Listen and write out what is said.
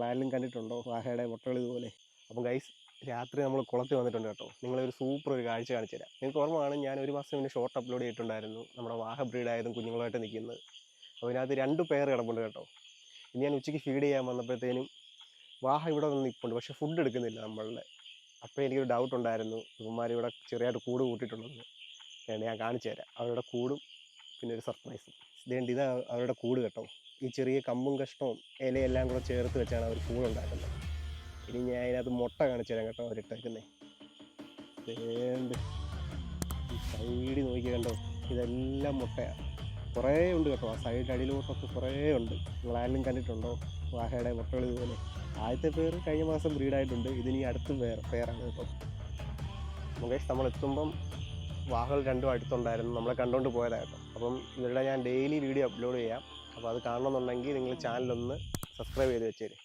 നിങ്ങളാരെങ്കിലും കണ്ടിട്ടുണ്ടോ? വാഹയുടെ മുട്ടകൾ ഇതുപോലെ. അപ്പം ഗൈസ് രാത്രി നമ്മൾ കുളത്തിൽ വന്നിട്ടുണ്ട് കേട്ടോ. നിങ്ങളൊരു സൂപ്പർ ഒരു കാഴ്ച കാണിച്ചു തരാം. നിങ്ങൾക്ക് ഓർമ്മയാണ് ഞാൻ ഒരു മാസം മുന്നേ ഷോർട്ട് അപ്ലോഡ് ചെയ്തിട്ടുണ്ടായിരുന്നു. നമ്മുടെ വാഹ ബ്രീഡായതും കുഞ്ഞുങ്ങളുമായിട്ട് നിൽക്കുന്നത്. അപ്പോൾ ഇതിനകത്ത് രണ്ട് പേർ കിടപ്പുണ്ട് കേട്ടോ. ഇനി ഞാൻ ഉച്ചയ്ക്ക് ഫീഡ് ചെയ്യാൻ വന്നപ്പോഴത്തേനും വാഹ ഇവിടെ വന്ന് നിൽപ്പുണ്ട് പക്ഷേ ഫുഡ് എടുക്കുന്നില്ല നമ്മളുടെ അപ്പോൾ എനിക്കൊരു ഡൗട്ട് ഉണ്ടായിരുന്നു. ഇവന്മാർ ഇവിടെ ചെറിയായിട്ട് കൂട് കൂട്ടിയിട്ടുണ്ടെന്ന്. വേണ്ട ഞാൻ കാണിച്ചു തരാം. അവരുടെ കൂടും പിന്നെ ഒരു സർപ്രൈസും ഇതേണ്ട ഇതാ അവരുടെ കൂട് കേട്ടോ. ഈ ചെറിയ കമ്പും കഷ്ണവും ഇലയെല്ലാം കൂടെ ചേർത്ത് വെച്ചാണ് അവർ കൂടുണ്ടാക്കുന്നത് ഇനി ഞാൻ അതിനകത്ത് മുട്ട കാണിച്ചു തരാം കേട്ടോ അവരിട്ടേക്കുന്നേ. വേണ്ട സൈഡിൽ നോക്കി കണ്ടോ? ഇതെല്ലാം മുട്ടയാണ് കുറേ ഉണ്ട് കേട്ടോ. ആ സൈഡ് അടിയിലോട്ടൊക്കെ കുറേ ഉണ്ട്. നിങ്ങളാരെങ്കിലും കണ്ടിട്ടുണ്ടോ? വാഹയുടെ മുട്ടകൾ ഇതുപോലെ. ആദ്യത്തെ പേര് കഴിഞ്ഞ മാസം ബ്രീഡായിട്ടുണ്ട് ഇതിനി അടുത്ത പേർ പേരാണ് കേട്ടോ. മുകേഷ് നമ്മൾ എത്തുമ്പം വാഹകൾ രണ്ടും അടുത്തുണ്ടായിരുന്നു. നമ്മളെ കണ്ടുകൊണ്ട് പോയതായിരുന്നു അപ്പം ഇവരുടെ ഞാൻ ഡെയിലി വീഡിയോ അപ്ലോഡ് ചെയ്യാം. അപ്പോൾ അത് കാണണമെന്നുണ്ടെങ്കിൽ നിങ്ങൾ ചാനലൊന്ന് സബ്സ്ക്രൈബ് ചെയ്ത് വെച്ചേര്.